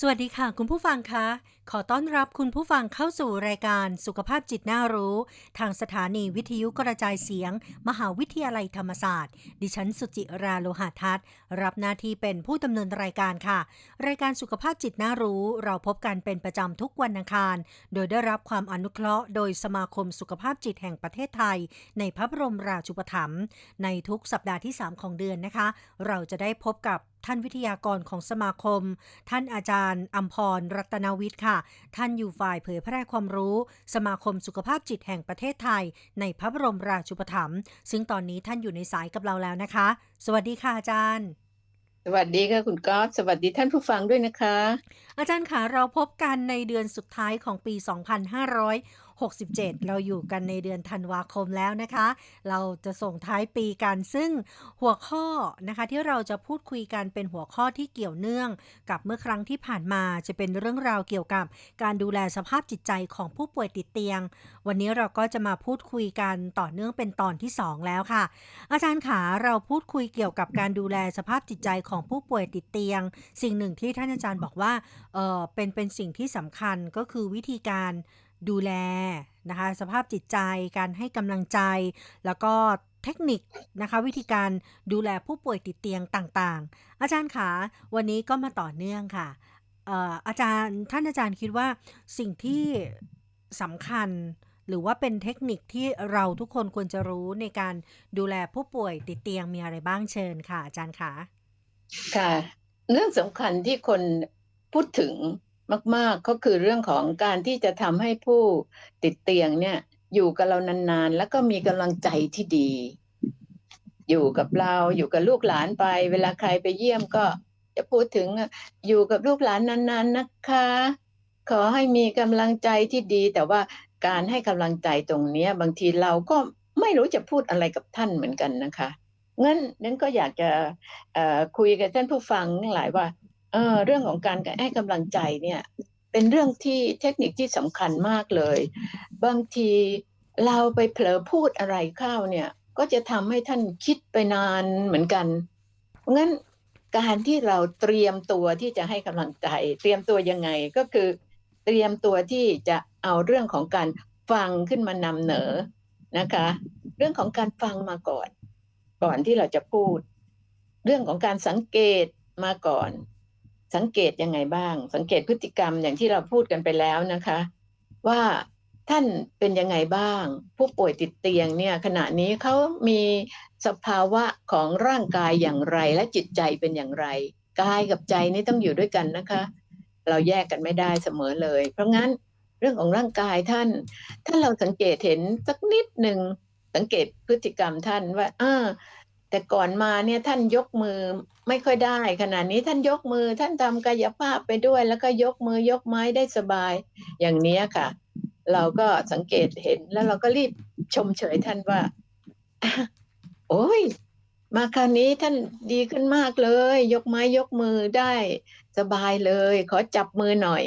สวัสดีค่ะคุณผู้ฟังคะ ขอต้อนรับคุณผู้ฟังเข้าสู่รายการสุขภาพจิตน่ารู้ ทางสถานีวิทยุกระจายเสียง มหาวิทยาลัยธรรมศาสตร์ ดิฉันสุจิราโลหะทัศน์รับหน้าที่เป็นผู้ดำเนินรายการค่ะ รายการสุขภาพจิตน่ารู้ เราพบกันเป็นประจำทุกวันอังคาร โดยได้รับความอนุเคราะห์ โดยสมาคมสุขภาพจิตแห่งประเทศไทย ในพระบรมราชูปถัมภ์ในทุกสัปดาห์ที่ 3 ของเดือนนะคะ เราจะได้พบกับ ท่านวิทยากรของสมาคม ท่านอาจารย์อัมพรรัตนวิทย์ค่ะ ท่านอยู่ฝ่ายเผยแพร่ความรู้ สมาคมสุขภาพจิตแห่งประเทศไทย ในพระบรมราชูปถัมภ์ซึ่งตอนนี้ท่านอยู่ในสายกับเราแล้วนะคะ สวัสดีค่ะอาจารย์สวัสดีค่ะคุณก๊อฟสวัสดีท่านผู้ฟังด้วยนะคะ อาจารย์คะเราพบกันในเดือนสุดท้ายของปี 2567 เราอยู่กันในเดือนธันวาคมแล้วนะคะ เราจะส่งท้ายปีกันซึ่งหัวข้อนะคะที่เราจะพูดคุยกันเป็นหัวข้อที่เกี่ยวเนื่อง กับเมื่อครั้งที่ผ่านมาจะเป็นเรื่องราวเกี่ยวกับ การดูแลสภาพจิตใจของผู้ป่วยติดเตียง วันนี้เราก็จะมาพูดคุยกันต่อเนื่องเป็นตอนที่ 2 แล้วค่ะ อาจารย์ขาเราพูดคุยเกี่ยวกับการดูแลสภาพจิตใจของผู้ป่วยติดเตียง สิ่งหนึ่งที่ท่านอาจารย์บอกว่าเออเป็นเป็นสิ่งที่สำคัญก็คือวิธีการ ดูแลนะคะสภาพจิตใจการให้กำลังใจ แล้วก็เทคนิคนะคะวิธีการดูแลผู้ป่วยติดเตียงต่างๆ อาจารย์ขาวันนี้ก็มาต่อเนื่องค่ะเอ่ออาจารย์ท่านอาจารย์คิดว่าสิ่งที่สำคัญหรือว่าเป็นเทคนิคที่เราทุกคนควรจะรู้ในการดูแลผู้ป่วยติดเตียงมีอะไรบ้างเชิญค่ะ อาจารย์คะค่ะ เรื่องสำคัญที่คนพูดถึง มาก ๆ ก็คือเรื่องของการที่จะทำให้ผู้ติดเตียงเนี่ยอยู่กับเรานานๆ แล้วก็มีกำลังใจที่ดี อยู่กับเราอยู่กับลูกหลานไป เวลาใครไปเยี่ยมก็จะพูดถึงอยู่กับลูกหลานนานๆนะคะ ขอให้มีกำลังใจที่ดี แต่ว่าการให้กำลังใจตรงเนี้ยบางทีเราก็ไม่รู้จะพูดอะไรกับท่านเหมือนกันนะคะงั้นนั้นก็อยากจะคุยกับท่านผู้ฟังทั้งหลายว่า เออเรื่องของการให้กำลังใจเนี่ยเป็นเรื่องที่เทคนิคที่สำคัญมากเลย บางทีเราไปเผลอพูดอะไรเข้าเนี่ยก็จะทำให้ท่านคิดไปนานเหมือนกันงั้นการที่เราเตรียมตัวที่จะให้กำลังใจ เตรียมตัวยังไงก็คือเตรียมตัวที่จะเอาเรื่องของการฟังขึ้นมานำเหนอนะคะ เรื่องของการฟังมาก่อน ก่อนที่เราจะพูด เรื่องของการสังเกตมาก่อน สังเกตยังไงบ้าง สังเกตพฤติกรรมอย่างที่เราพูดกันไปแล้วนะคะ ว่าท่านเป็นยังไงบ้าง ผู้ป่วยติดเตียงเนี่ยขณะนี้เขามีสภาวะของร่างกายอย่างไรและจิตใจเป็นอย่างไรกายกับใจนี่ต้องอยู่ด้วยกันนะคะ เราแยกกันไม่ได้เสมอเลย เพราะงั้นเรื่องของร่างกายท่าน ถ้าเราสังเกตเห็นสักนิดหนึ่งสังเกตพฤติกรรมท่านว่าเออ แต่ก่อนมาเนี่ยท่านยกมือไม่ค่อยได้ ขณะนี้ท่านยกมือท่านทำกายภาพไปด้วย แล้วก็ยกมือยกไม้ได้สบายอย่างนี้ค่ะ เราก็สังเกตเห็นแล้วเราก็รีบชมเฉยท่านว่า โอ้ย มาคราวนี้ท่านดีขึ้นมากเลย ยกไม้ยกมือได้สบายเลย ขอจับมือหน่อย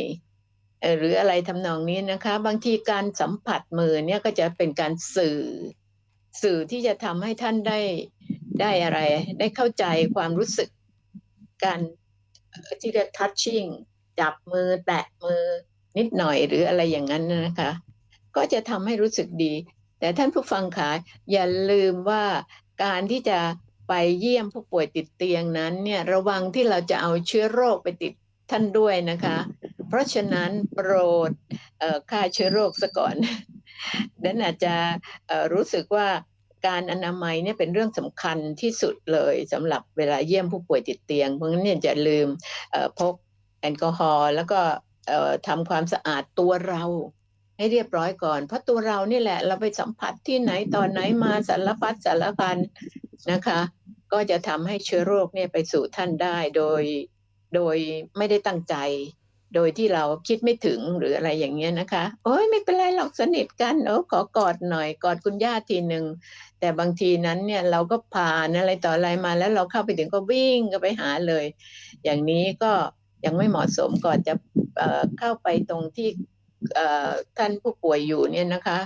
หรืออะไรทำนองนี้นะคะ บางทีการสัมผัสมือเนี่ยก็จะเป็นการสื่อ สื่อที่จะทำให้ท่านได้ ได้อะไร ได้เข้าใจความรู้สึกการที่เรียก touching จับมือแตะมือนิดหน่อยหรืออะไรอย่างนั้นนะคะ ก็จะทำให้รู้สึกดี แต่ท่านผู้ฟังขาอย่าลืมว่าการที่จะไปเยี่ยมผู้ป่วยติดเตียงนั้นเนี่ยระวังที่เราจะเอาเชื้อโรคไปติดท่านด้วยนะคะ เพราะฉะนั้นโปรดฆ่าเชื้อโรคซะก่อนนั้นอาจจะรู้สึกว่า การอนามัยเนี่ยเป็นเรื่องสำคัญที่สุดเลยสำหรับเวลาเยี่ยมผู้ป่วยติดเตียง เพราะงั้นเนี่ยจะลืมพกแอลกอฮอล์แล้วก็ทำความสะอาดตัวเราให้เรียบร้อยก่อน เพราะตัวเรานี่แหละเราไปสัมผัสที่ไหนตอนไหนมาสารพัดสารพันนะคะ ก็จะทำให้เชื้อโรคเนี่ยไปสู่ท่านได้โดยโดยไม่ได้ตั้งใจ โดยที่เราคิดไม่ถึงหรืออะไรอย่างเงี้ยนะคะ โอ้ยไม่เป็นไรหรอกสนิทกันโอ้ขอกอดหน่อยกอดคุณย่าทีหนึ่งแต่บางทีนั้นเนี่ยเราก็ผ่านอะไรต่ออะไรมาแล้วเราเข้าไปถึงก็วิ่งก็ไปหาเลย อย่างนี้ก็ยังไม่เหมาะสมก่อนจะเเข้าไปตรงที่ท่านผู้ป่วยอยู่เนี่ยนะคะ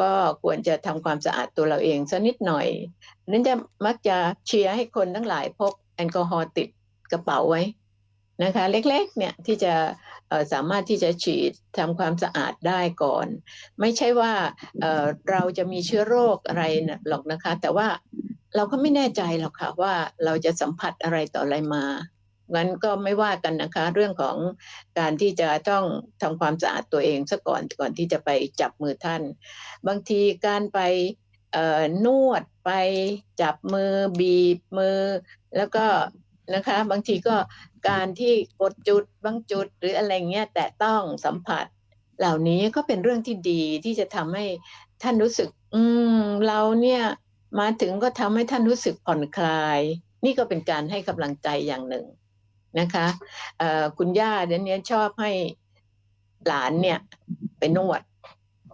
ก็ควรจะทำความสะอาดตัวเราเองสักนิดหน่อยนั้นจะมักจะเชียร์ให้คนทั้งหลายพกแอลกอฮอล์ติดกระเป๋าไว้ นะคะเล็กๆเนี่ยที่จะสามารถที่จะฉีดทำความสะอาดได้ก่อน ไม่ใช่ว่าเราจะมีเชื้อโรคอะไรหรอกนะคะ แต่ว่าเราก็ไม่แน่ใจหรอกค่ะว่าเราจะสัมผัสอะไรต่ออะไรมางั้นก็ไม่ว่ากันนะคะ เรื่องของการที่จะต้องทำความสะอาดตัวเองซะก่อนก่อนที่จะไปจับมือท่าน บางทีการไปนวดไปจับมือบีบมือ แล้วก็ นะคะ บางทีก็การที่กดจุดบางจุดหรืออะไรเงี้ยแต่ต้องสัมผัส เหล่านี้ก็เป็นเรื่องที่ดีที่จะทำให้ท่านรู้สึก อืม เราเนี่ยมาถึงก็ทำให้ท่านรู้สึกผ่อนคลาย นี่ก็เป็นการให้กำลังใจอย่างหนึ่งนะคะคุณย่าเดี๋ยวนี้ชอบให้หลานเนี่ยไปนวด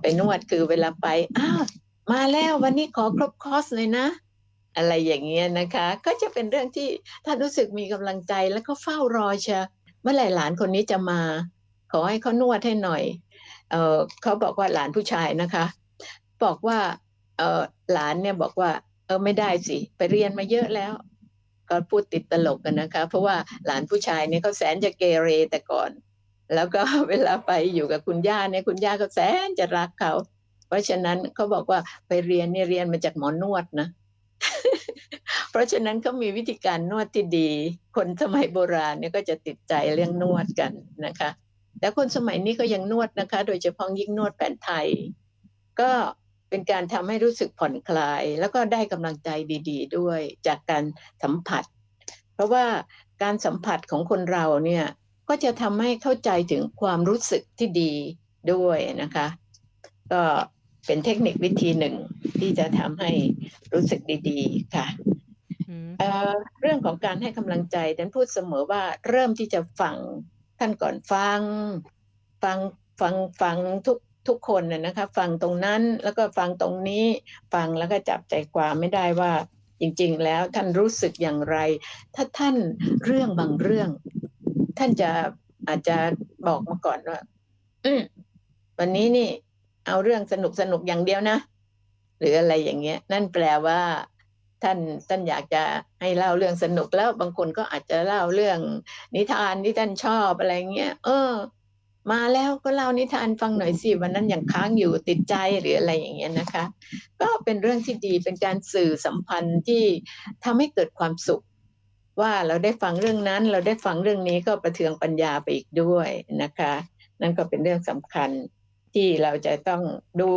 ไปนวดคือเวลาไปอ้าวมาแล้ววันนี้ขอครบคอร์สเลยนะ อะไรอย่างเงี้ยนะคะ ก็จะเป็นเรื่องที่ท่านรู้สึกมีกำลังใจแล้วก็เฝ้ารอเชียเมื่อไหร่หลานคนนี้จะมา ขอให้เขานวดให้หน่อยเออเขาบอกว่าหลานผู้ชายนะคะ บอกว่าเออหลานเนี่ยบอกว่า เออไม่ได้สิ ไปเรียนมาเยอะแล้ว ก็พูดติดตลกกันนะคะ เพราะว่าหลานผู้ชายเนี่ยเขาแสนจะเกเรแต่ก่อน แล้วก็เวลาไปอยู่กับคุณย่าเนี่ยคุณย่าก็แสนจะรักเขา เพราะฉะนั้นเขาบอกว่าไปเรียนเนี่ยเรียนมาจากหมอนวดนะ เพราะฉะนั้นเขามีวิธีการนวดที่ดี คนสมัยโบราณเนี่ยก็จะติดใจเรื่องนวดกันนะคะแต่คนสมัยนี้ก็ยังนวดนะคะ โดยเฉพาะยิ่งนวดแผนไทย ก็เป็นการทำให้รู้สึกผ่อนคลาย แล้วก็ได้กำลังใจดี ๆ ด้วยจากการสัมผัส เพราะว่าการสัมผัสของคนเราเนี่ยก็จะทำให้เข้าใจถึงความรู้สึกที่ดีด้วยนะคะ ก็เป็นเทคนิควิธีหนึ่ง ที่จะทำให้รู้สึกดีๆ ค่ะอืมเอ่อเรื่องของการให้กำลังใจดันพูดเสมอว่าเริ่มที่จะฟังท่านก่อนฟัง ฟังฟังฟังทุกทุกคนน่ะนะคะ ฟังตรงนั้นแล้วก็ฟังตรงนี้ฟังแล้วก็จับใจความไม่ได้ว่าจริงๆ แล้วท่านรู้สึกอย่างไร ถ้าท่านเรื่องบางเรื่อง ท่านจะอาจจะบอกมาก่อนว่าอืมวันนี้นี่ เอาเรื่องสนุกสนุกอย่างเดียวนะ หรืออะไรอย่างเงี้ย นั่นแปลว่าท่านท่านอยากจะให้เล่าเรื่องสนุกแล้วบางคนก็อาจจะเล่าเรื่องนิทานที่ท่านชอบอะไรเงี้ยเออ มาแล้วก็เล่านิทานฟังหน่อยสิวันนั้นอย่างค้างอยู่ติดใจหรืออะไรอย่างเงี้ยนะคะ ก็เป็นเรื่องที่ดีเป็นการสื่อสัมพันธ์ที่ทำให้เกิดความสุข ว่าเราได้ฟังเรื่องนั้น เราได้ฟังเรื่องนี้ก็ประเทืองปัญญาไปอีกด้วยนะคะ นั่นก็เป็นเรื่องสำคัญที่เราจะต้องดู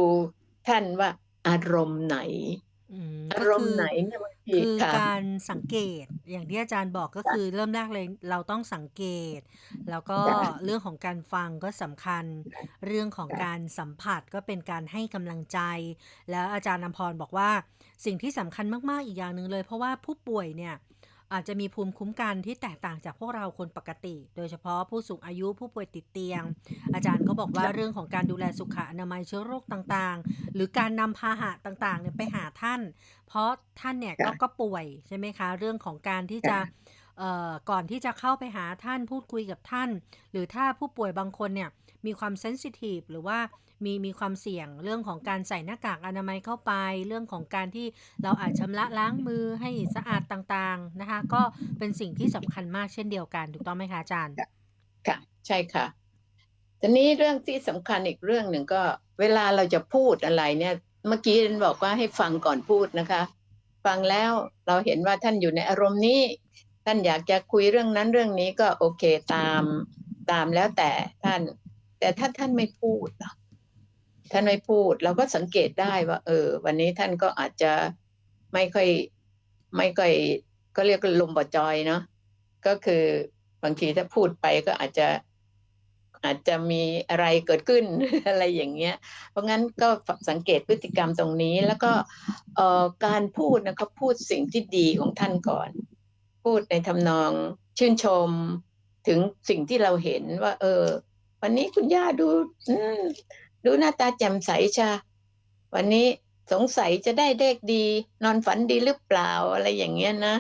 ท่านว่า อารมณ์ไหนอืมอาก็รมคืณ์อไหนเนี่ยบางทีคือค่ะการสังเกตอย่างที่อาจารย์บอกก็จ้ะคือเริ่มแรกเลยเราต้องสังเกต แล้วก็จ้ะเรื่องของการฟังก็สำคัญ เรื่องของจ้ะการสัมผัสก็เป็นการให้กำลังใจ แล้วอาจารย์นำพรบอกว่าสิ่งที่สำคัญมากๆอีกอย่างหนึ่งเลย เพราะว่าผู้ป่วยเนี่ย อาจจะมีภูมิคุ้มกันที่แตกต่างจากพวกเราคนปกติ โดยเฉพาะผู้สูงอายุผู้ป่วยติดเตียง อาจารย์ก็บอกว่าจ้ะเรื่องของการดูแลสุขอนามัยเชื้อโรคต่างๆ หรือการนำพาหะต่างๆเนี่ยไปหาท่าน เพราะท่านเนี่ยก็จ้ะก็ป่วยใช่ไหมคะ เรื่องของการที่จะจ้ะเอ่อก่อนที่จะเข้าไปหาท่านพูดคุยกับท่าน หรือถ้าผู้ป่วยบางคนเนี่ยมีความเซนซิทีฟหรือว่า มีมีความเสี่ยงเรื่องของการใส่หน้ากากอนามัยเข้าไป เรื่องของการที่เราอาจชำระล้างมือให้สะอาดต่างๆนะคะ ก็เป็นสิ่งที่สำคัญมากเช่นเดียวกัน ถูกต้องไหมคะอาจารย์ค่ะใช่ค่ะทีนี้เรื่องที่สำคัญอีกเรื่องหนึ่งก็ เวลาเราจะพูดอะไรเนี่ย เมื่อกี้บอกว่าให้ฟังก่อนพูดนะคะ ฟังแล้วเราเห็นว่าท่านอยู่ในอารมณ์นี้ ท่านอยากจะคุยเรื่องนั้นเรื่องนี้ก็โอเคตามตามแล้วแต่ท่าน แต่ถ้าท่านไม่พูดล่ะ ท่านไม่พูด เราก็สังเกตได้ว่า เออ วันนี้ท่านก็อาจจะไม่ค่อยไม่ค่อยก็เรียกลมบจอยเนาะก็คือบางทีถ้าพูดไปก็อาจจะอาจจะมีอะไรเกิดขึ้นอะไรอย่างเงี้ย เพราะงั้นก็สังเกตพฤติกรรมตรงนี้ แล้วก็เอ่อการพูดนะก็พูดสิ่งที่ดีของท่านก่อน พูดในทำนองชื่นชมถึงสิ่งที่เราเห็นว่า เออ วันนี้คุณย่าดูอื ดูหน้าตาแจ่มใสชา วันนี้สงสัยจะได้เลขดี นอนฝันดีหรือเปล่าอะไรอย่างเงี้ยนะ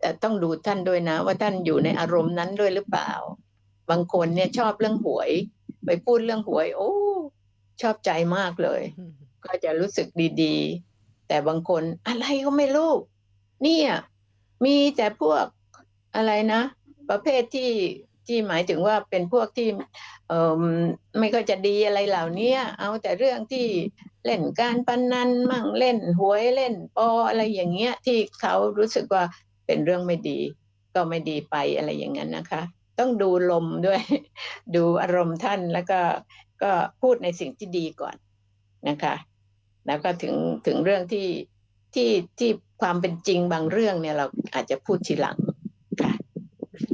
แต่ต้องดูท่านด้วยนะ ว่าท่านอยู่ในอารมณ์นั้นด้วยหรือเปล่า บางคนเนี่ยชอบเรื่องหวย ไปพูดเรื่องหวย โอ้ ชอบใจมากเลย ก็จะรู้สึกดีๆ แต่บางคนอะไรก็ไม่รู้เนี่ยมีแต่พวกอะไรนะ ประเภทที่ ที่หมายถึงว่าเป็นพวกที่เออไม่ค่อยจะดีอะไรเหล่านี้เอาแต่เรื่องที่เล่นการพนันมั่งเล่นหวยเล่นปออะไรอย่างเงี้ยที่เขารู้สึกว่าเป็นเรื่องไม่ดี ก็ไม่ดีไปอะไรอย่างงั้นนะคะ ต้องดูลมด้วยดูอารมณ์ท่านแล้วก็ก็พูดในสิ่งที่ดีก่อนนะคะ แล้วก็ถึงถึงเรื่องที่ที่ที่ความเป็นจริงบางเรื่องเนี่ยเราอาจจะพูดทีหลังค่ะ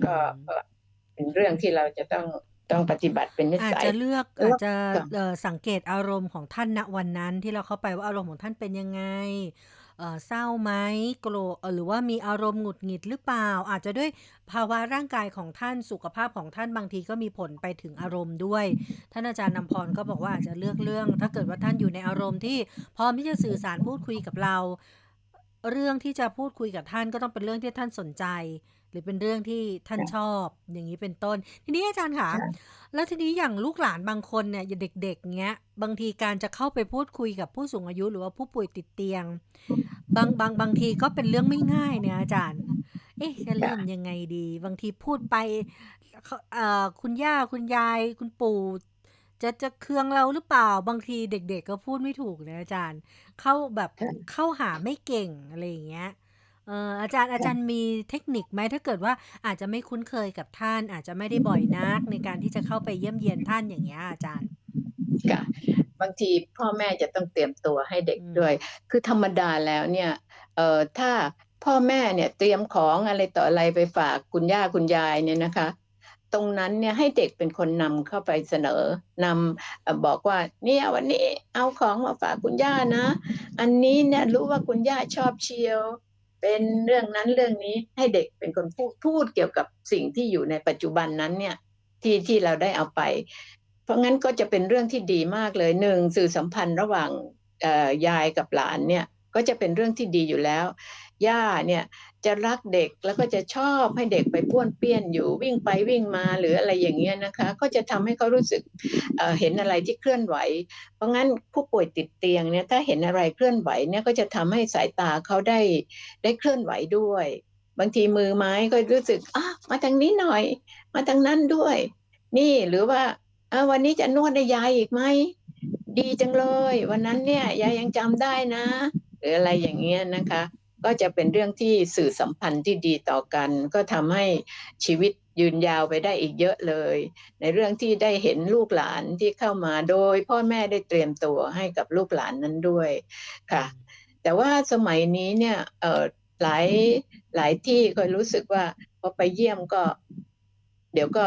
ก็ เป็นเรื่องที่เราจะต้องต้องปฏิบัติเป็นนิอาจสัยจะเลือกแล้อาวจก็จะค่ะเอ่อสังเกตอารมณ์ของท่านณวันนั้นที่เราเข้าไปว่าอารมณ์ของท่านเป็นยังไงเอ่อเศร้าไหมโกรธเอ่อหรือว่ามีอารมณ์หงุดหงิดหรือเปล่า อาจจะด้วยภาวะร่างกายของท่านสุขภาพของท่านบางทีก็มีผลไปถึงอารมณ์ด้วย ท่านอาจารย์นำพรก็บอกว่าอาจจะเลือกเรื่อง ถ้าเกิดว่าท่านอยู่ในอารมณ์ที่พร้อมที่จะสื่อสารพูดคุยกับเรา เรื่องที่จะพูดคุยกับท่านก็ต้องเป็นเรื่องที่ท่านสนใจห รือเป็นเรื่องที่ท่านค่ะชอบอย่างงี้เป็นต้น ทีนี้อาจารย์คะค่ะ แล้วทีนี้อย่างลูกหลานบางคนเนี่ยอย่างเด็กๆเงี้ย บางทีการจะเข้าไปพูดคุยกับผู้สูงอายุหรือว่าผู้ป่วยติดเตียง บางบางบางทีก็เป็นเรื่องไม่ง่ายเนี่ยอาจารย์ เอ๊ะจะค่เริ่ะมยังไงดี บางทีพูดไปขเอ่อคุณย่าคุณยาย คุณปู่จะจะเคืองเราหรือเปล่าบางทีเด็ก ๆ ก็พูดไม่ถูกนะอาจารย์ เข้าแบบค่ะเข้าหาไม่เก่งอะไรอย่างเงี้ย เอ่ออาจารย์อาค่จาะรย์มีเทคนิคไหมถ้าเกิดว่าอาจจะไม่คุ้นเคยกับท่าน อาจจะไม่ได้บ่อยนักในการที่จะเข้าไปเยี่ยมเยียนท่านอย่างเงี้ยอาจารย์?ค่ะบางทีพ่อแม่จะต้องเตรียมตัวให้เด็กอืมด้วย คือธรรมดาแล้วเนี่ยเอ่อถ้าพ่อแม่เนี่ยเตรียมของอะไรต่ออะไรไปฝากคุณย่าคุณยายเนี่ยนะคะ ตรงนั้นเนี่ยให้เด็กเป็นคนนำเข้าไปเสนอนำเอ่อบอกว่าเนี่ยวันนี้เอาของมาฝากคุณย่านะ อันนี้เนี่ยรู้ว่าคุณย่าชอบเชียว เป็นเรื่องนั้นเรื่องนี้ให้เด็กเป็นคนพูดพูดเกี่ยวกับสิ่งที่อยู่ในปัจจุบันนั้นเนี่ยที่ที่เราได้เอาไป เพราะงั้นก็จะเป็นเรื่องที่ดีมากเลยหนึ่งสื่อสัมพันธ์ระหว่างยายกับหลานเนี่ยก็จะเป็นเรื่องที่ดีอยู่แล้ว ย่าเนี่ย จะรักเด็กแล้วก็จะชอบให้เด็กไปป้วนเปี้ยนอยู่วิ่งไปวิ่งมาหรืออะไรอย่างเงี้ยนะคะ ก็จะทำให้เขารู้สึกเเห็นอะไรที่เคลื่อนไหว เพราะงั้นผู้ป่วยติดเตียงเนี่ยถ้าเห็นอะไรเคลื่อนไหวเนี่ยก็จะทำให้สายตาเขาได้ได้เคลื่อนไหวด้วย บางทีมือไม้ก็รู้สึกอามาทางนี้หน่อย มาทางนั้นด้วย นี่หรือว่าวันนี้จะนวดให้ยายอีกไหมดีจังเลย วันนั้นเนี่ยยายยังจำได้นะ หรืออะไรอย่างเงี้ยนะคะ ก็จะเป็นเรื่องที่สื่อสัมพันธ์ที่ดีต่อกัน ก็ทำให้ชีวิตยืนยาวไปได้อีกเยอะเลย ในเรื่องที่ได้เห็นลูกหลานที่เข้ามาโดย พ่อแม่ได้เตรียมตัวให้กับลูกหลานนั้นด้วยค่ะ แต่ว่าสมัยนี้เนี่ยเออหลายหลายที่ก็รู้สึกว่าพอไปเยี่ยมก็ เดี๋ยวก็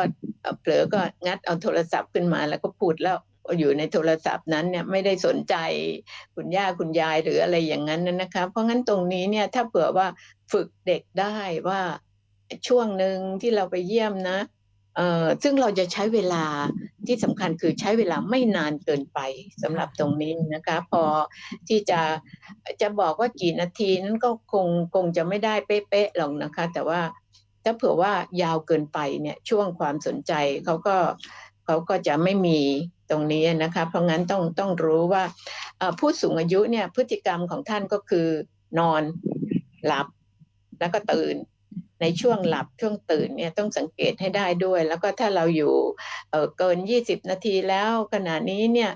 เผลอก็งัดเอาโทรศัพท์ขึ้นมาแล้วก็พูดแล้ว อยู่ในโทรศัพท์นั้นเนี่ยไม่ได้สนใจคุณย่าคุณยายหรืออะไรอย่างงั้นนะคะเพราะงั้นตรงนี้เนี่ยถ้าเผื่อว่าฝึกเด็กได้ว่าช่วงหนึ่งที่เราไปเยี่ยมนะเอ่อซึ่งเราจะใช้เวลาที่สำคัญคือใช้เวลาไม่นานเกินไปสำหรับตรงนี้นะคะ พอที่จะจะบอกว่ากี่นาทีนั้นก็คงคงจะไม่ได้เป๊ะๆหรอกนะคะ แต่ว่าถ้าเผื่อว่ายาวเกินไปเนี่ยช่วงความสนใจเขาก็ เขาก็จะไม่มีตรงนี้นะคะ เพราะงั้นต้องต้องรู้ว่าผู้สูงอายุเนี่ยพฤติกรรมของท่านก็คือนอนหลับแล้วก็ตื่นในช่วงหลับช่วงตื่นเนี่ยต้องสังเกตให้ได้ด้วย แล้วก็ถ้าเราอยู่เเกิน 20 นาทีแล้วขณะนี้เนี่ย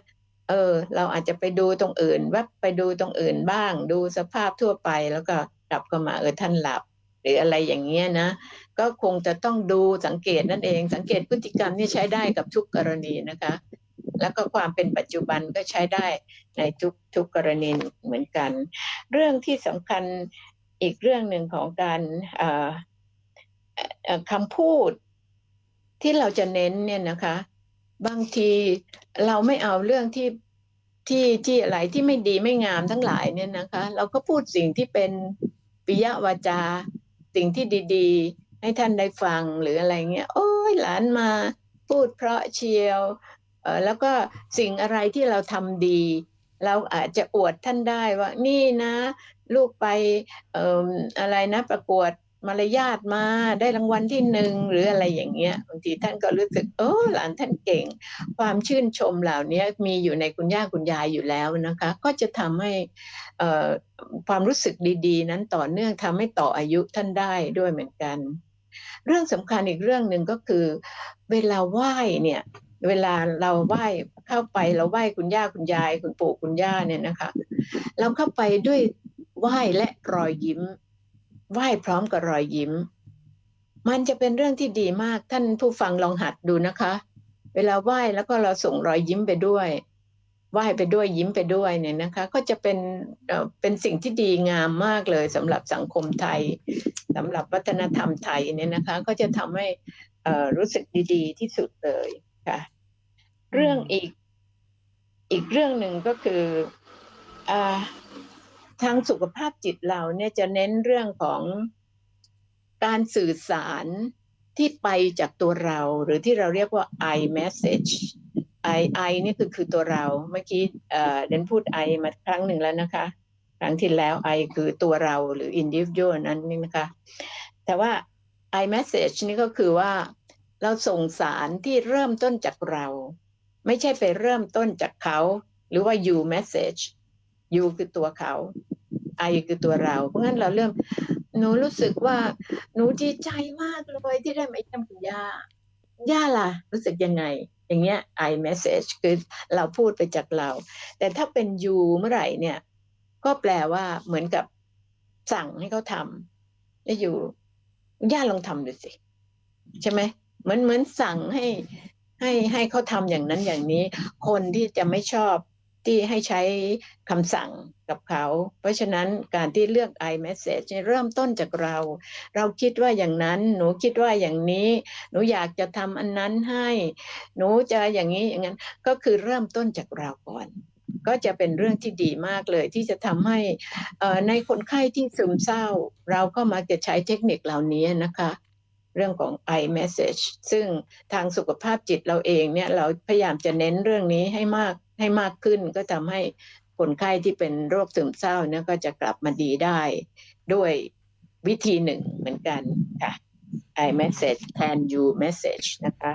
เออเราอาจจะไปดูตรงอื่นแวบไปดูตรงอื่นบ้าง ดูสภาพทั่วไปแล้วก็กลับเข้ามาเออท่านหลับ หรืออะไรอย่างเงี้ยนะ ก็คงจะต้องดูสังเกตนั่นเอง สังเกตพฤติกรรมนี่ใช้ได้กับทุกกรณีนะคะ แล้วก็ความเป็นปัจจุบันก็ใช้ได้ในทุกทุกกรณีเหมือนกัน เรื่องที่สำคัญอีกเรื่องหนึ่งของการคำพูดที่เราจะเน้นเนี่ยนะคะ บางทีเราไม่เอาเรื่องที่ที่ที่อะไรที่ไม่ดีไม่งามทั้งหลายเนี่ยนะคะ เราก็พูดสิ่งที่เป็นปิยวาจา สิ่งที่ดีๆ ให้ท่านได้ฟังหรืออะไรเงี้ยโอ้ยหลานมาพูดเพราะเชียวเออแล้วก็สิ่งอะไรที่เราทำดี เราอาจจะอวดท่านได้ว่านี่นะ ลูกไปเอ่ออะไรนะประกวด มารยาทมาได้รางวัลที่1หรืออะไรอย่างเงี้ยบางทีท่านก็รู้สึกเออหลานท่านเก่ง ความชื่นชมเหล่าเนี้ยมีอยู่ในคุณย่าคุณยายอยู่แล้วนะคะ ก็จะทำให้เอ่อความรู้สึกดีๆ นั้นต่อเนื่องทำให้ต่ออายุท่านได้ด้วยเหมือนกัน เรื่องสำคัญอีกเรื่องหนึ่งก็คือ เวลาไหว้เนี่ยเวลาเราไหว้เข้าไปเราไหว้คุณย่าคุณยาย คุณปู่คุณย่าเนี่ยนะคะ เราเข้าไปด้วยไหว้และรอยยิ้ม ไหว้พร้อมกับรอยยิ้ม มันจะเป็นเรื่องที่ดีมากท่านผู้ฟังลองหัดดูนะคะ เวลาไหว้แล้วก็เราส่งรอยยิ้มไปด้วยไหว้ไปด้วยยิ้มไปด้วยเนี่ยนะคะ ก็จะเป็นเป็นสิ่งที่ดีงามมากเลยสำหรับสังคมไทยสำหรับวัฒนธรรมไทยเนี่ยนะคะ ก็จะทำให้รู้สึกดีๆ ที่สุดเลยค่ะ เรื่องอีกอีกเรื่องหนึ่งก็คืออา ทางสุขภาพจิตเราเนี่ยจะเน้นเรื่องของการสื่อสารที่ไปจากตัวเรา หรือที่เราเรียกว่า I message I I นี่คือคือตัวเราเมื่อกี้เอ่อเดนพูด I มาครั้งหนึ่งแล้วนะคะ ครั้งที่แล้ว I คือตัวเราหรือ individual นั้นนี่นะคะ แต่ว่า I message นี่ก็คือว่าเราส่งสารที่เริ่มต้นจากเรา ไม่ใช่ไปเริ่มต้นจากเขา หรือว่า you message you คือตัวเขา I คือตัวเรา เพราะงั้นเราเริ่มหนูรู้สึกว่า หนูดีใจมากเลยที่ได้มาเยี่ยมคุณย่าย่าล่ะ รู้สึกยังไง อย่างเงี้ย I message คือเราพูดไปจากเรา แต่ถ้าเป็น you เมื่อไหร่เนี่ย ก็แปลว่าเหมือนกับสั่งให้เขาทำแล้วอยู่ย่าลองทำดูสิ ใช่ไหมเหมือนเหมือนสั่งให้ให้ให้เขาทำอย่างนั้นอย่างนี้ คนที่จะไม่ชอบ ที่ให้ใช้คำสั่งกับเขา เพราะฉะนั้นการที่เลือก i message เนี่ยเริ่มต้นจากเรา เราคิดว่าอย่างนั้น หนูคิดว่าอย่างนี้ หนูอยากจะทำอันนั้นให้ หนูจะอย่างนี้อย่างนั้น ก็คือเริ่มต้นจากเราก่อน ก็จะเป็นเรื่องที่ดีมากเลยที่จะทำให้ในคนไข้ที่ซึมเศร้า เราก็มักจะใช้เทคนิคเหล่านี้นะคะ เรื่องของ i message ซึ่งทางสุขภาพจิตเราเองเนี่ยเราพยายามจะเน้นเรื่องนี้ให้มากให้มากขึ้น ก็ทำให้คนไข้ที่เป็นโรคซึมเศร้าเนี่ยก็จะกลับมาดีได้ด้วยวิธีหนึ่งเหมือนกันค่ะ i message แทน you message นะคะ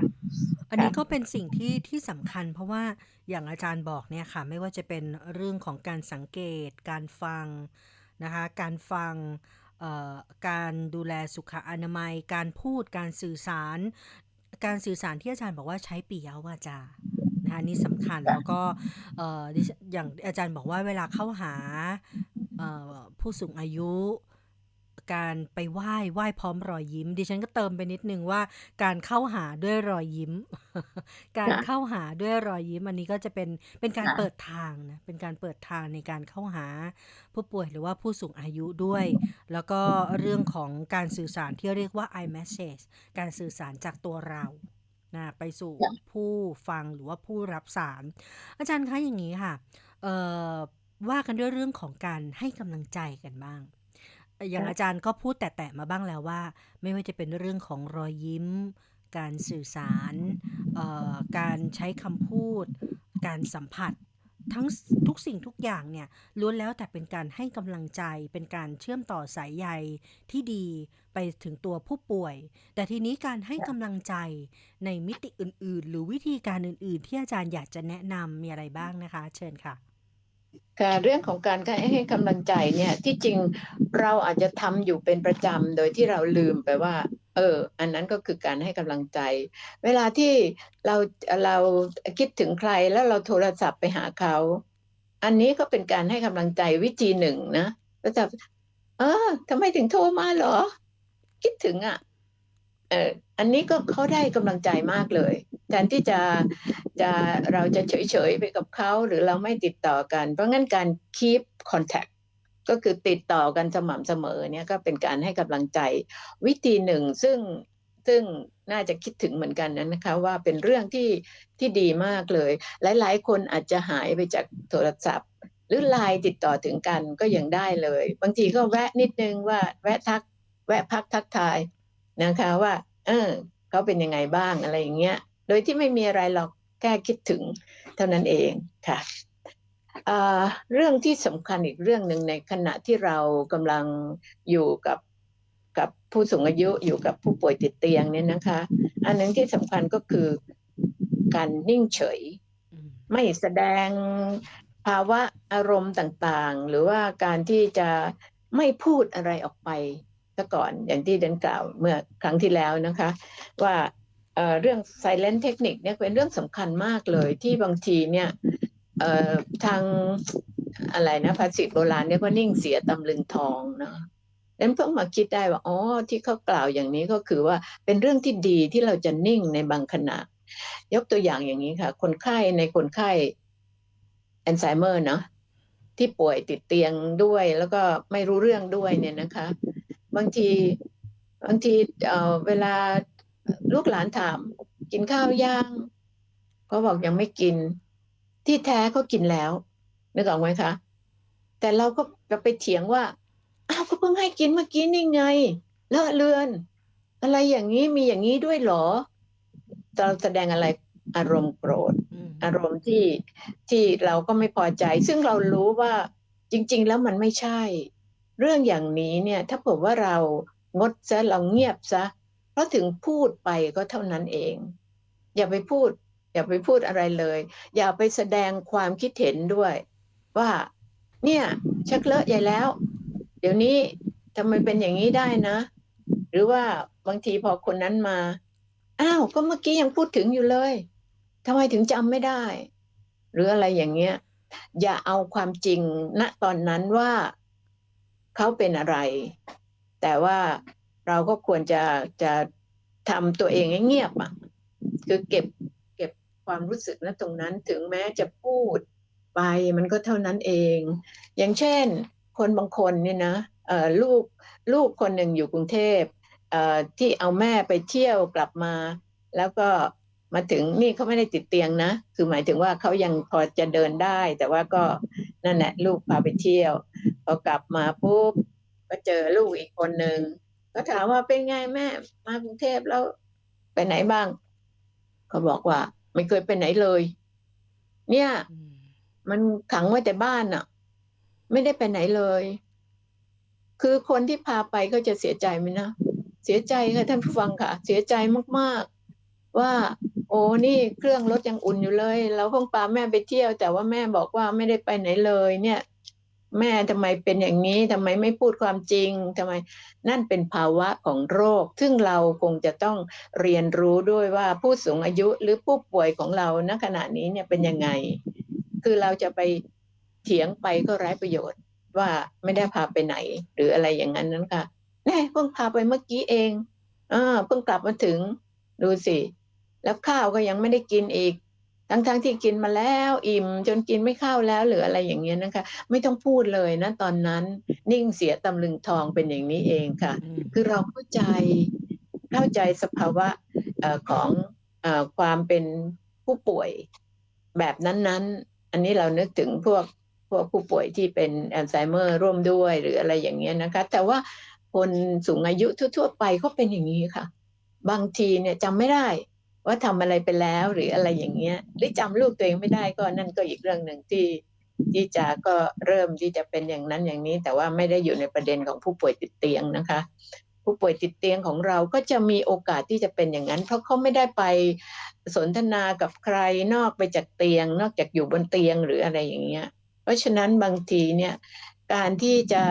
อันนี้ก็เป็นสิ่งที่ที่สำคัญเพราะว่าอย่างอาจารย์บอกเนี่ยค่ะ ไม่ว่าจะเป็นเรื่องของการสังเกต การฟังนะคะ การฟังเอ่อ การดูแลสุขอนามัย การพูดการสื่อสาร การสื่อสารที่อาจารย์บอกว่าใช้ปิยวาจานะคะอันนี่สำคัญแล้วก็เอ่อดิฉันอย่างอาจารย์บอกว่าเวลาเข้าหาเอ่อผู้สูงอายุ การไปไหว้ไหว้พร้อมรอยยิ้ม ดิฉันก็เติมไปนิดนึงว่า การเข้าหาด้วยรอยยิ้ม การค่ะเข้าหาด้วยรอยยิ้มอันนี้ก็จะเป็นเป็นการค่ะเปิดทางนะเป็นการเปิดทางในการเข้าหาผู้ป่วยหรือว่าผู้สูงอายุด้วย แล้วก็เรื่องของการสื่อสารที่เรียกว่า i message การสื่อสารจากตัวเรานะไปสู่ค่ะผู้ฟังหรือว่าผู้รับสาร อาจารย์คะอย่างนี้ค่ะเอ่อว่ากันด้วยเรื่องของการให้กำลังใจกันบ้างเอ่ออย่างค่ะอาจารย์ก็พูดแตะๆมาบ้างแล้วว่า ไม่ว่าจะเป็นเรื่องของรอยยิ้ม การสื่อสารเอ่อการใช้คำพูด การสัมผัส ทั้งทุกสิ่งทุกอย่างเนี่ยล้วนแล้วแต่เป็นการให้กำลังใจ เป็นการเชื่อมต่อสายใยที่ดีไปถึงตัวผู้ป่วย แต่ทีนี้การให้กำลังใจในมิติอื่น ๆ หรือวิธีการอื่น ๆ ที่อาจารย์อยากจะแนะนำมีอะไรบ้างนะคะ เชิญค่ะ ค่ะเรื่องของการให้กำลังใจเนี่ยที่จริงเราอาจจะทำอยู่เป็นประจำโดยที่เราลืมไปว่า เออ อันนั้นก็คือการให้กำลังใจ เวลาที่เราเราคิดถึงใครแล้วเราโทรศัพท์ไปหาเขา อันนี้ก็เป็นการให้กำลังใจวิธีหนึ่งนะก็จะเออทำไมถึงโทรมาเหรอ คิดถึงอะเอออันนี้ก็เขาได้กำลังใจมากเลย แทนที่จะจะเราจะเฉยๆไปกับเขาหรือเราไม่ติดต่อกัน เพราะงั้นการ keep contact ก็คือติดต่อกันสม่ำเสมอเนี่ยก็เป็นการให้กำลังใจ วิธีหนึ่งซึ่งซึ่งน่าจะคิดถึงเหมือนกันนะนะคะ ว่าเป็นเรื่องที่ที่ดีมากเลย หลาย ๆ คนอาจจะหายไปจากโทรศัพท์ หรือไลน์ติดต่อถึงกันก็ยังได้เลย บางทีก็แวะนิดนึงว่าแวะทัก แวะพักทักทายนะคะว่า เออเขาเป็นยังไงบ้างอะไรอย่างเงี้ย โดยที่ไม่มีอะไรหรอกแค่คิดถึงเท่านั้นเองค่ะอ่าเรื่องที่สำคัญอีกเรื่องหนึ่งในขณะที่เรากำลังอยู่กับกับผู้สูงอายุอยู่กับผู้ป่วยติดเตียงเนี่ยนะคะ อันหนึ่งที่สำคัญก็คือการนิ่งเฉยอืมไม่แสดงภาวะอารมณ์ต่างๆ หรือว่าการที่จะไม่พูดอะไรออกไปซะก่อนอย่างที่เดนกล่าวเมื่อครั้งที่แล้วนะคะ ว่า เอ่อเรื่อง silent technique เนี่ยเป็นเรื่องสำคัญมากเลยที่บางทีเนี่ยเอ่อทางอะไรนะภาษิตโบราณเนี่ยก็นิ่งเสียตำลึงทองเนาะนั้นเพิ่งมาคิดได้ว่าอ๋อที่เขากล่าวอย่างนี้ก็คือว่าเป็นเรื่องที่ดีที่เราจะนิ่งในบางขณะ ยกตัวอย่างอย่างนี้ค่ะ คนไข้ในคนไข้แอนไซเมอร์เนาะที่ป่วยติดเตียงด้วย แล้วก็ไม่รู้เรื่องด้วยเนี่ยนะคะ บางทีบางทีเอ่อเวลา ลูกหลานถาม กินข้าวย่างเขาบอกยังไม่กิน ที่แท้เขากินแล้วนึกออกไหมคะแต่เราก็จะไปเถียงว่าอ้าวก็เพิ่งให้กินเมื่อกี้นี่ไงเลอะเลือน อะไรอย่างนี้มีอย่างนี้ด้วยเหรอเราแสดงอะไรอารมณ์โกรธอืมอารมณ์ที่ที่เราก็ไม่พอใจ ซึ่งเรารู้ว่าจริง ๆ แล้วมันไม่ใช่ เรื่องอย่างนี้เนี่ย ถ้าเผื่อว่าเรางดซะเราเงียบซะ เพราะถึงพูดไปก็เท่านั้นเอง อย่าไปพูด อย่าไปพูดอะไรเลย อย่าไปแสดงความคิดเห็นด้วย ว่า เนี่ย ชักเลอะใหญ่แล้ว เดี๋ยวนี้ทำไมเป็นอย่างนี้ได้นะ หรือว่าบางทีพอคนนั้นมาอ้าวก็เมื่อกี้ยังพูดถึงอยู่เลยทำไมถึงจำไม่ได้ หรืออะไรอย่างเงี้ย อย่าเอาความจริงณตอนนั้นว่าเขาเป็นอะไร แต่ว่า เราก็ควรจะจะทำตัวเองให้เงียบอะคือเก็บเก็บความรู้สึกณตรงนั้นถึงแม้จะพูดไปมันก็เท่านั้นเอง อย่างเช่น คนบางคนเนี่ยนะลูกลูกคนหนึ่งอยู่กรุงเทพที่เอาแม่ไปเที่ยวกลับมา แล้วก็มาถึงนี่เขาไม่ได้ติดเตียงนะ คือหมายถึงว่าเขายังพอจะเดินได้ แต่ว่าก็นั่นแหละลูกพาไปเที่ยวพอกลับมาปุ๊บก็เจอลูกอีกคนหนึ่ง ก็ถามว่าเป็นไงแม่มากรุงเทพแล้วไปไหนบ้าง เขาบอกว่า ไม่เคยไปไหนเลย เนี่ยอืมมันขังไว้แต่บ้านอะไม่ได้ไปไหนเลย คือคนที่พาไปก็จะเสียใจไหมนะเสียใจค่ะท่านผู้ฟังค่ะ เสียใจมากๆ ว่า โอ้นี่เครื่องรถยังอุ่นอยู่เลย เราเพิ่งพาแม่ไปเที่ยว แต่ว่าแม่บอกว่าไม่ได้ไปไหนเลย เนี่ย แม่ทำไมเป็นอย่างนี้ทำไมไม่พูดความจริงทำไมนั่นเป็นภาวะของโรค ซึ่งเราคงจะต้องเรียนรู้ด้วยว่าผู้สูงอายุหรือผู้ป่วยของเราณขณะนี้เนี่ยเป็นยังไง คือเราจะไปเถียงไปก็ไร้ประโยชน์ว่าไม่ได้พาไปไหน หรืออะไรอย่างนั้นนั้นค่ะแน่เพิ่งพาไปเมื่อกี้เองอ่าเพิ่งกลับมาถึงดูสิ แล้วข้าวก็ยังไม่ได้กินอีก ทั้งๆทที่กินมาแล้วอิ่ม จนกินไม่เข้าวแล้วหรืออะไรอย่างเงี้ยนะคะ ไม่ต้องพูดเลยนะตอนนั้นนิ่งเสียตำลึงทองเป็นอย่างนี้เองค่ะอืมคือเราเข้าใจเข้าใจสภาวะเอ่อของเออความเป็นผู้ป่วยแบบนั้นๆ อันนี้เรานึกถึงพวกพวกผู้ป่วยที่เป็นอัลไซเมอร์ร่วมด้วยหรืออะไรอย่างเงี้ยนะคะ แต่ว่าคนสูงอายุทั่ว ๆ ไปก็เป็นอย่างนี้ค่ะ บางทีเนี่ยจำไม่ได้ ว่าทำอะไรไปแล้วหรืออะไรอย่างเงี้ยหรือจำลูกตัวเองไม่ได้ก็นั่นก็อีกเรื่องหนึ่งที่ที่จะก็เริ่มที่จะเป็นอย่างนั้นอย่างนี้ แต่ว่าไม่ได้อยู่ในประเด็นของผู้ป่วยติดเตียงนะคะ ผู้ป่วยติดเตียงของเราก็จะมีโอกาสที่จะเป็นอย่างนั้น เพราะเขาไม่ได้ไปสนทนากับใครนอกไปจากเตียง นอกจากอยู่บนเตียงหรืออะไรอย่างเงี้ย เพราะฉะนั้นบางทีเนี่ยการที่จะ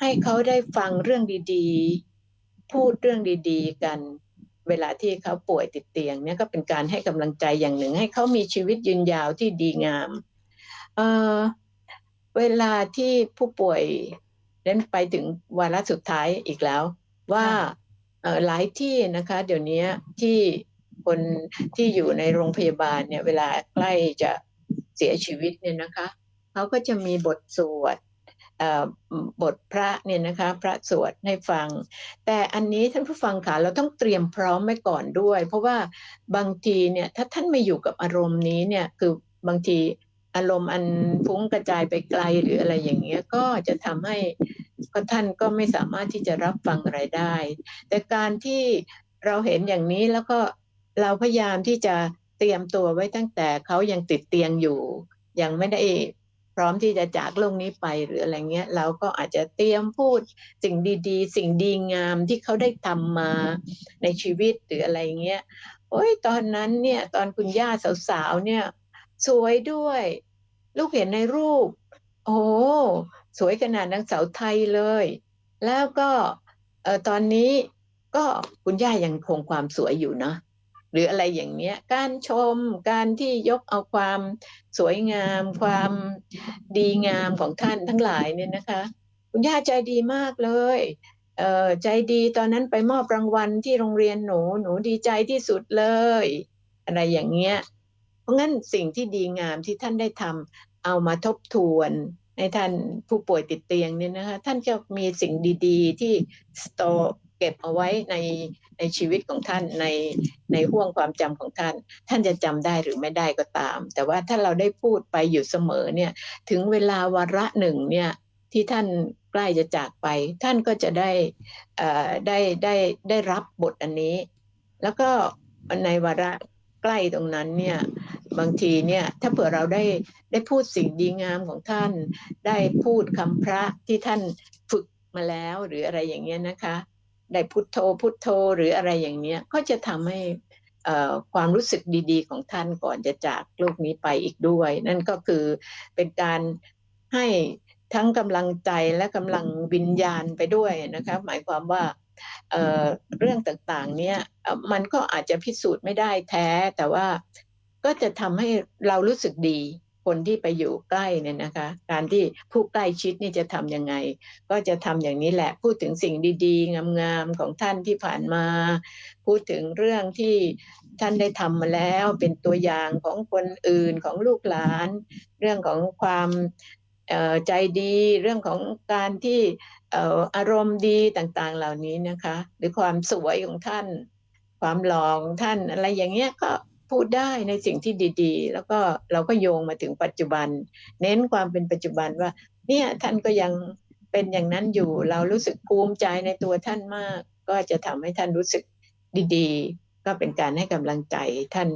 ให้เขาได้ฟังเรื่องดีๆ พูดเรื่องดี ๆ กัน เวลาที่เขาป่วยติดเตียงเนี่ยก็เป็นการให้กำลังใจอย่างหนึ่ง ให้เขามีชีวิตยืนยาวที่ดีงามเอ่อเวลาที่ผู้ป่วยเล่นไปถึงวาระสุดท้ายอีกแล้ว ว่าค่ะเอ่อหลายที่นะคะ เดี๋ยวนี้ที่คนที่อยู่ในโรงพยาบาลเนี่ย เวลาใกล้จะเสียชีวิตเนี่ยนะคะเขาก็จะมีบทสวดเอ่อ บทพระเนี่ยนะคะพระสวดให้ฟัง แต่อันนี้ท่านผู้ฟังค่ะเราต้องเตรียมพร้อมไว้ก่อนด้วย เพราะว่าบางทีเนี่ยถ้าท่านไม่อยู่กับอารมณ์นี้เนี่ยคือบางทีอารมณ์อันฟุ้งกระจายไปไกลหรืออะไรอย่างเงี้ยก็จะทำให้ก็ท่านก็ไม่สามารถที่จะรับฟังอะไรได้ แต่การที่เราเห็นอย่างนี้แล้วก็เราพยายามที่จะเตรียมตัวไว้ตั้งแต่เขายังติดเตียงอยู่ยังไม่ได้ พร้อมที่จะจากโลกนี้ไปหรืออะไรเงี้ย เราก็อาจจะเตรียมพูดสิ่งดีๆ สิ่งดีงามที่เขาได้ทำมาในชีวิตหรืออะไรเงี้ยโอ้ยตอนนั้นเนี่ยตอนคุณย่าสาวๆเนี่ย สวยด้วย ลูกเห็นในรูป โอ้สวยขนาดนางสาวไทยเลย แล้วก็เออตอนนี้ก็คุณย่ายังคงความสวยอยู่นะ หรืออะไรอย่างเนี้ยการชมการที่ยกเอาความสวยงาม ความดีงามของท่านทั้งหลายเนี่ยนะคะ คุณย่าใจดีมากเลยเออใจดีตอนนั้นไปมอบรางวัลที่โรงเรียนหนูหนูดีใจที่สุดเลย อะไรอย่างเงี้ยเพราะงั้นสิ่งที่ดีงามที่ท่านได้ทำเอามาทบทวนให้ท่านผู้ป่วยติดเตียงเนี่ยนะคะท่านก็มีสิ่งดี ๆ ที่ store เก็บเอาไว้ใน ในชีวิตของท่านในในห้วงความจำของท่าน ท่านจะจำได้หรือไม่ได้ก็ตาม แต่ว่าถ้าเราได้พูดไปอยู่เสมอเนี่ยถึงเวลาวาระหนึ่งเนี่ยที่ท่านใกล้จะจากไป ท่านก็จะได้อ่อได้ได้ได้รับบทอันนี้ แล้วก็ในวาระใกล้ตรงนั้นเนี่ยบางทีเนี่ยถ้าเผื่อเราได้ได้พูดสิ่งดีงามของท่าน ได้พูดคำพระที่ท่านฝึกมาแล้วหรืออะไรอย่างเงี้ยนะคะ ได้พุทโธพุทโธหรืออะไรอย่างเนี้ยก็จะทำให้ความรู้สึกดีๆ ของท่านก่อนจะจากโลกนี้ไปอีกด้วย นั่นก็คือเป็นการให้ทั้งกำลังใจและกำลังวิญญาณไปด้วยนะคะหมายความว่าเเรื่องต่างๆเนี่ยมันก็อาจจะพิสูจน์ไม่ได้แท้ แต่ว่าก็จะทำให้เรารู้สึกดี คนที่ไปอยู่ใกล้เนี่ยนะคะ การที่ผู้ใกล้ชิดนี่จะทำยังไง ก็จะทำอย่างนี้แหละ พูดถึงสิ่งดีๆ งามๆของท่านที่ผ่านมา พูดถึงเรื่องที่ท่านได้ทำมาแล้วเป็นตัวอย่างของคนอื่นของลูกหลาน เรื่องของความใจดี เรื่องของการที่เอ่ออารมณ์ดีต่างๆเหล่านี้นะคะ หรือความสวยของท่าน ความหล่อของท่านอะไรอย่างเงี้ยก็ พูดได้ในสิ่งที่ดีๆ แล้วก็เราก็โยงมาถึงปัจจุบัน เน้นความเป็นปัจจุบันว่า เนี่ยท่านก็ยังเป็นอย่างนั้นอยู่ เรารู้สึกภูมิใจในตัวท่านมาก ก็จะทำให้ท่านรู้สึกดีๆ ก็เป็นการให้กำลังใจท่าน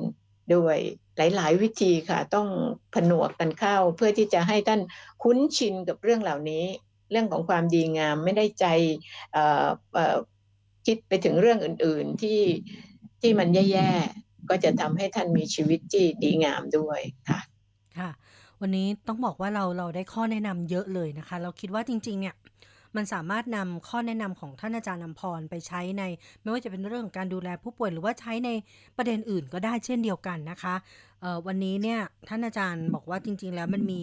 ด้วยหลาย ๆ วิธีค่ะ ต้องผนวกกันเข้าเพื่อที่จะให้ท่านคุ้นชินกับเรื่องเหล่านี้ เรื่องของความดีงามไม่ได้ใจเอ่อคิดไปถึงเรื่องอื่น ๆ ที่ที่มันแย่ๆ ก็จะทำให้ท่านมีชีวิตที่ดีงามด้วยค่ะ ค่ะ วันนี้ต้องบอกว่าเราเราได้ข้อแนะนำเยอะเลยนะคะ เราคิดว่าจริง ๆ เนี่ยมันสามารถนำข้อแนะนำของท่านอาจารย์อำพรไปใช้ใน ไม่ว่าจะเป็นเรื่องของการดูแลผู้ป่วยหรือว่าใช้ในประเด็นอื่นก็ได้เช่นเดียวกันนะคะเออวันนี้เนี่ยท่านอาจารย์บอกว่าจริง ๆ แล้วมันมี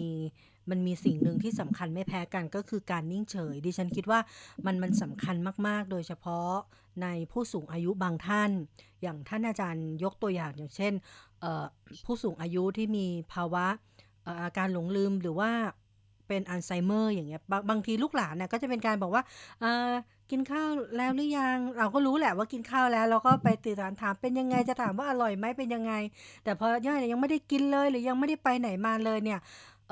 มันมีสิ่งหนึ่งที่สำคัญไม่แพ้กันก็คือการนิ่งเฉย ดิฉันคิดว่ามันมันสำคัญมากๆ โดยเฉพาะ ในผู้สูงอายุบางท่าน อย่างท่านอาจารย์ยกตัวอย่างอย่างเช่น ผู้สูงอายุที่มีภาวะอาการหลงลืมหรือว่าเป็นอัลไซเมอร์อย่างเงี้ยบางบางทีลูกหลานน่ะก็จะเป็นการบอกว่ากินข้าวแล้วหรือยัง?เราก็รู้แหละว่ากินข้าวแล้ว เราก็ไปติดถามถามเป็นยังไงจะถามว่าอร่อยไหมเป็นยังไง แต่พอย่ายังไม่ได้กินเลยหรือยังไม่ได้ไปไหนมาเลยเนี่ย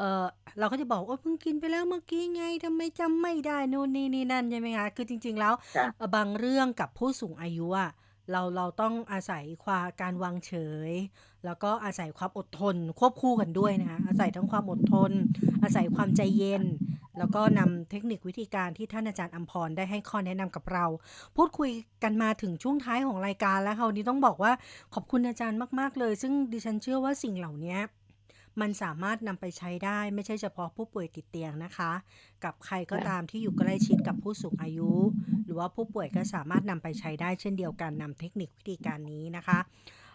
เอ่อเราก็จะบอกโอ๊ยเพิ่งกินไปแล้วเมื่อกี้ไงทำไมจำไม่ได้นู่นนี่นี่นั่นใช่ไหมคะ คือจริง ๆ แล้วค่ะ เอ่อบางเรื่องกับผู้สูงอายุอะเราเราต้องอาศัยควาการวางเฉย แล้วก็อาศัยความอดทนควบคู่กันด้วยนะคะอาศัยทั้งความอดทน อาศัยความใจเย็น แล้วก็นำเทคนิควิธีการที่ท่านอาจารย์อำพรได้ให้ข้อแนะนำกับเรา พูดคุยกันมาถึงช่วงท้ายของรายการแล้วค่ะวันนี้ต้องบอกว่าขอบคุณอาจารย์มาก ๆ เลย ซึ่งดิฉันเชื่อว่าสิ่งเหล่าเนี้ย มันสามารถนำไปใช้ได้ไม่ใช่เฉพาะผู้ป่วยติดเตียงนะคะ กับใครก็ค่ะตามที่อยู่ใกล้ชิดกับผู้สูงอายุ หรือว่าผู้ป่วยก็สามารถนำไปใช้ได้เช่นเดียวกันนำเทคนิควิธีการนี้นะคะ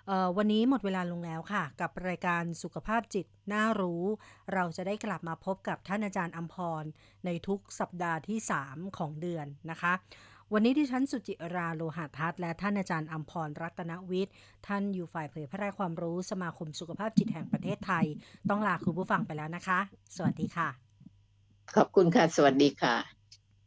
เอ่อวันนี้หมดเวลาลงแล้วค่ะ กับรายการสุขภาพจิตน่ารู้ เราจะได้กลับมาพบกับท่านอาจารย์อำพร ในทุกสัปดาห์ที่ 3 ของเดือนนะคะ วันนี้ที่ฉันสุจิราโลหะทัศน์และท่านอาจารย์อมพรรัตนวิทย์ ท่านอยู่ฝ่ายเผยแพร่ความรู้สมาคมสุขภาพจิตแห่งประเทศไทย ต้องลาคุณผู้ฟังไปแล้วนะคะ สวัสดีค่ะ ขอบคุณค่ะ สวัสดีค่ะ